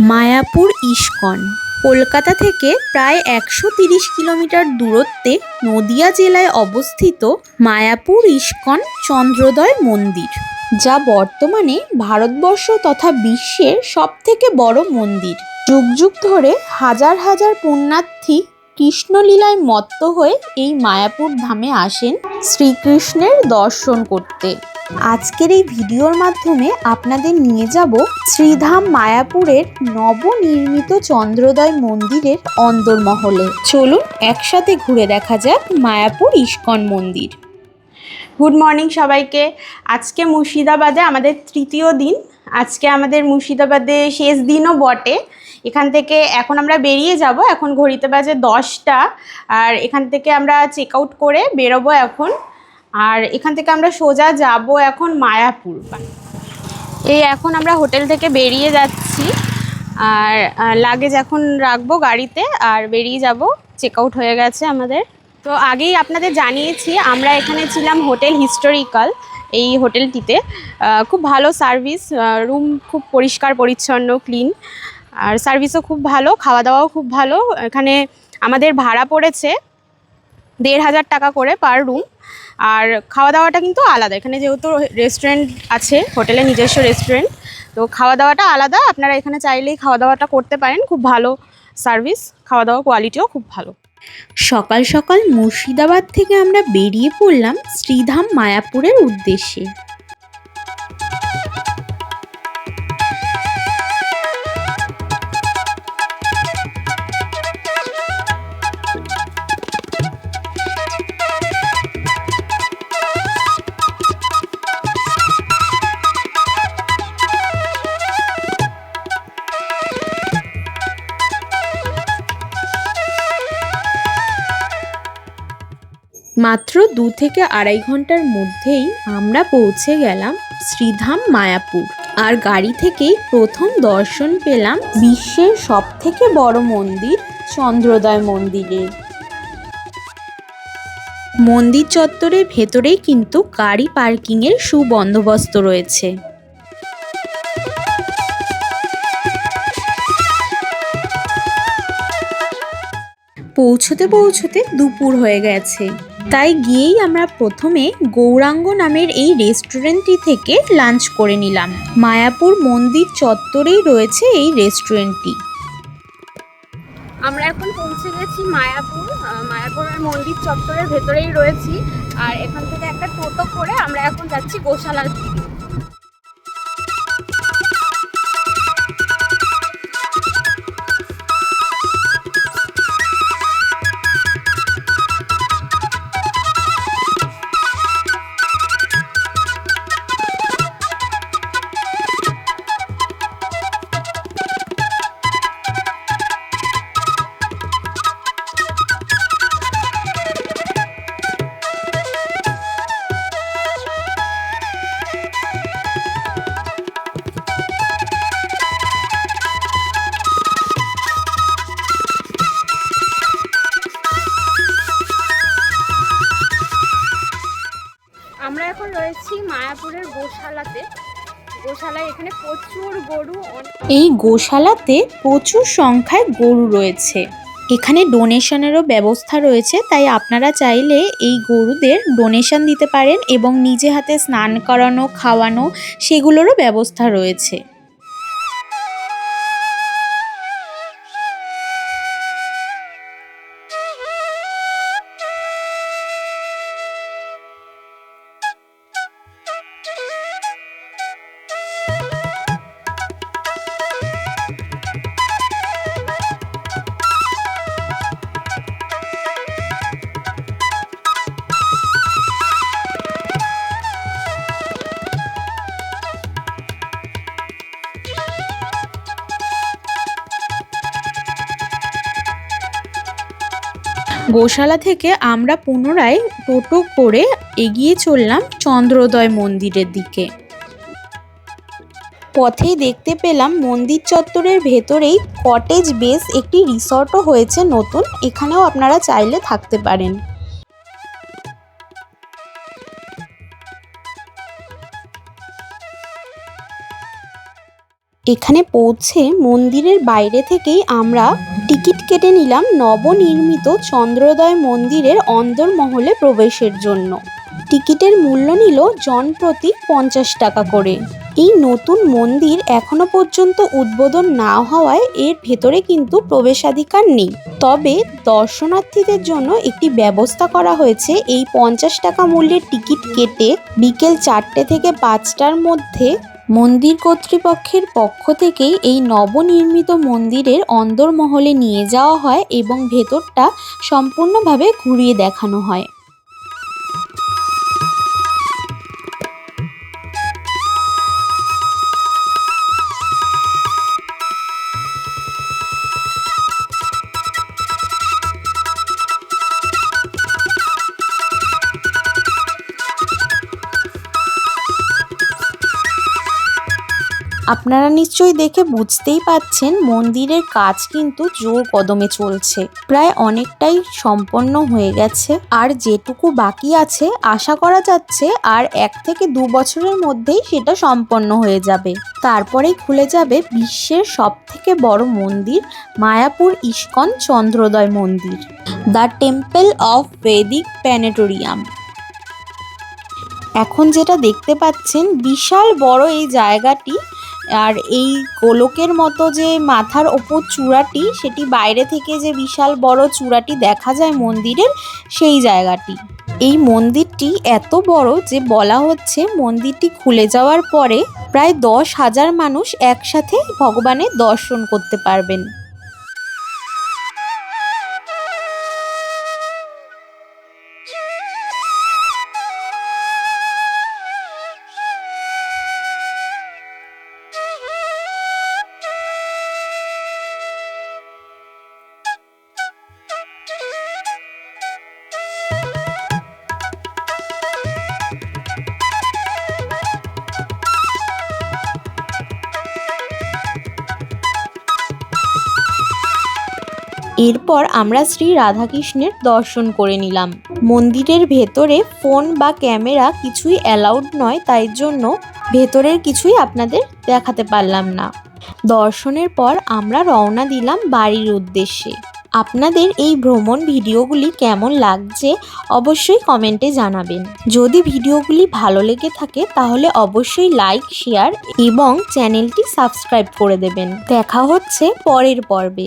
Mayapur ISKCON, Kolkata থেকে প্রায় একশো তিরিশ কিলোমিটার দূরত্বে নদিয়া জেলায় অবস্থিত মায়াপুর ইস্কন চন্দ্রোদয় মন্দির, যা বর্তমানে ভারতবর্ষ তথা বিশ্বের সবথেকে বড় মন্দির। যুগ যুগ ধরে হাজার হাজার পুণ্যার্থী কৃষ্ণলীলায় মত্ত হয়ে এই মায়াপুর ধামে আসেন শ্রীকৃষ্ণের দর্শন করতে। আজকের এই ভিডিওর মাধ্যমে আপনাদের নিয়ে যাব শ্রীধাম মায়াপুরের নবনির্মিত চন্দ্রোদয় মন্দিরের অন্দরমহলে চলুন একসাথে ঘুরে দেখা যাক মায়াপুর ইস্কন মন্দির। গুড মর্নিং সবাইকে। আজকে মুর্শিদাবাদে আমাদের তৃতীয় দিন। আজকে আমাদের মুর্শিদাবাদে শেষ দিনও বটে। এখান থেকে এখন আমরা বেরিয়ে যাব। এখন ঘড়িতে বাজে দশটা। আর এখান থেকে আমরা চেক আউট করে বেরোবো এখন। আর এখান থেকে আমরা সোজা যাব এখন মায়াপুর। এই এখন আমরা হোটেল থেকে বেরিয়ে যাচ্ছি। আর লাগেজ এখন রাখব গাড়িতে আর বেরিয়ে যাব। চেক আউট হয়ে গেছে আমাদের। তো আগেই আপনাদের জানিয়েছি, আমরা এখানে ছিলাম হোটেল হিস্টোরিক্যাল, এই হোটেলটিতে। খুব ভালো সার্ভিস রুম খুব পরিষ্কার, পরিচ্ছন্ন, ক্লিন। আর সার্ভিসও খুব ভালো, খাওয়া দাওয়াও খুব ভালো। এখানে আমাদের ভাড়া পড়েছে দেড় হাজার টাকা করে পার রুম আর খাওয়া দাওয়াটা কিন্তু আলাদা। এখানে যেহেতু রেস্টুরেন্ট আছে হোটেলে নিজস্ব রেস্টুরেন্ট তো খাওয়া দাওয়াটা আলাদা। আপনারা এখানে চাইলেই খাওয়া দাওয়াটা করতে পারেন। খুব ভালো সার্ভিস খাওয়া দাওয়া কোয়ালিটিও খুব ভালো। সকাল সকাল মুর্শিদাবাদ থেকে আমরা বেরিয়ে পড়লাম শ্রীধাম মায়াপুরের উদ্দেশ্যে। মাত্র দু থেকে আড়াই ঘণ্টার মধ্যেই আমরা পৌঁছে গেলাম শ্রীধাম মায়াপুর। আর গাড়ি থেকেই প্রথম দর্শন পেলাম বিশ্বের সব থেকে বড় মন্দির চন্দ্রোদয় মন্দিরে। মন্দির চত্বরের ভেতরেই কিন্তু গাড়ি পার্কিংয়ের সুবন্দোবস্ত রয়েছে। পৌঁছতে পৌঁছতে দুপুর হয়ে গেছে। তাই গিয়েই আমরা প্রথমে গৌরাঙ্গ নামের এই রেস্টুরেন্টটি থেকে লাঞ্চ করে নিলাম। মায়াপুর মন্দির চত্বরেই রয়েছে এই রেস্টুরেন্টটি। আমরা এখন পৌঁছে গেছি মায়াপুর মায়াপুরের মন্দির চত্বরের ভেতরেই রয়েছি। আর এখান থেকে একটা টোটো করে আমরা এখন যাচ্ছি গোশালার দিকে। গোশালায় এখানে প্রচুর গরু এই গোশালাতে প্রচুর সংখ্যায় গরু রয়েছে। এখানে ডোনেশনেরও ব্যবস্থা রয়েছে, তাই আপনারা চাইলে এই গরুদের ডোনেশন দিতে পারেন এবং নিজে হাতে স্নান করানো, খাওয়ানো, সেগুলোরও ব্যবস্থা রয়েছে। গোশালা থেকে আমরা পুনরায় টোটো করে এগিয়ে চললাম চন্দ্রোদয় মন্দিরের দিকে। পথে দেখতে পেলাম মন্দির চত্বরের ভেতরেই কটেজ বেস একটি রিসর্টও হয়েছে নতুন। এখানেও আপনারা চাইলে থাকতে পারেন। এখানে পৌঁছে মন্দিরের বাইরে থেকেই আমরা টিকিট কেটে নিলাম নবনির্মিত চন্দ্রোদয় মন্দিরের অন্দরমহলে প্রবেশের জন্য। টিকিটের মূল্য নিল জন প্রতি পঞ্চাশ টাকা করে। এই নতুন মন্দির এখনও পর্যন্ত উদ্বোধন না হওয়ায় এর ভেতরে কিন্তু প্রবেশাধিকার নেই। তবে দর্শনার্থীদের জন্য একটি ব্যবস্থা করা হয়েছে। এই পঞ্চাশ টাকা মূল্যের টিকিট কেটে বিকেল চারটে থেকে পাঁচটার মধ্যে মন্দির কর্তৃপক্ষের পক্ষ থেকেই এই নবনির্মিত মন্দিরের অন্দরমহলে নিয়ে যাওয়া হয় এবং ভেতরটা সম্পূর্ণভাবে ঘুরিয়ে দেখানো হয়। আপনারা নিশ্চয়ই দেখে বুঝতেই পাচ্ছেন মন্দিরের কাজ কিন্তু জোর কদমে চলছে। প্রায় অনেকটাই সম্পন্ন হয়ে গেছে। আর যেটুকু বাকি আছে, আশা করা যাচ্ছে আর এক থেকে দু বছরের মধ্যেই সেটা সম্পন্ন হয়ে যাবে। তারপরেই খুলে যাবে বিশ্বের সব থেকে বড় মন্দির, Mayapur ISKCON Chandrodaya Mandir. The temple of Vedic planetarium. এখন যেটা দেখতে পাচ্ছেন, বিশাল বড় এই জায়গাটি আর এই গোলকের মতো যে মাথার ওপর চূড়াটি, সেটি বাইরে থেকে যে বিশাল বড় চূড়াটি দেখা যায় মন্দিরের, সেই জায়গাটি। এই মন্দিরটি এত বড় যে বলা হচ্ছে মন্দিরটি খুলে যাওয়ার পরে প্রায় দশ হাজার মানুষ একসাথে ভগবানের দর্শন করতে পারবেন। এরপর আমরা শ্রী রাধাকৃষ্ণের দর্শন করে নিলাম। মন্দিরের ভেতরে ফোন বা ক্যামেরা কিছুই অ্যালাউড নয়, তাই জন্য ভেতরের কিছুই আপনাদের দেখাতে পারলাম না। দর্শনের পর আমরা রওনা দিলাম বাড়ির উদ্দেশ্যে। আপনাদের এই ভ্রমণ ভিডিওগুলি কেমন লাগছে অবশ্যই কমেন্টে জানাবেন। যদি ভিডিওগুলি ভালো লেগে থাকে, তাহলে অবশ্যই লাইক, শেয়ার এবং চ্যানেলটি সাবস্ক্রাইব করে দেবেন। দেখা হচ্ছে পরের পর্বে।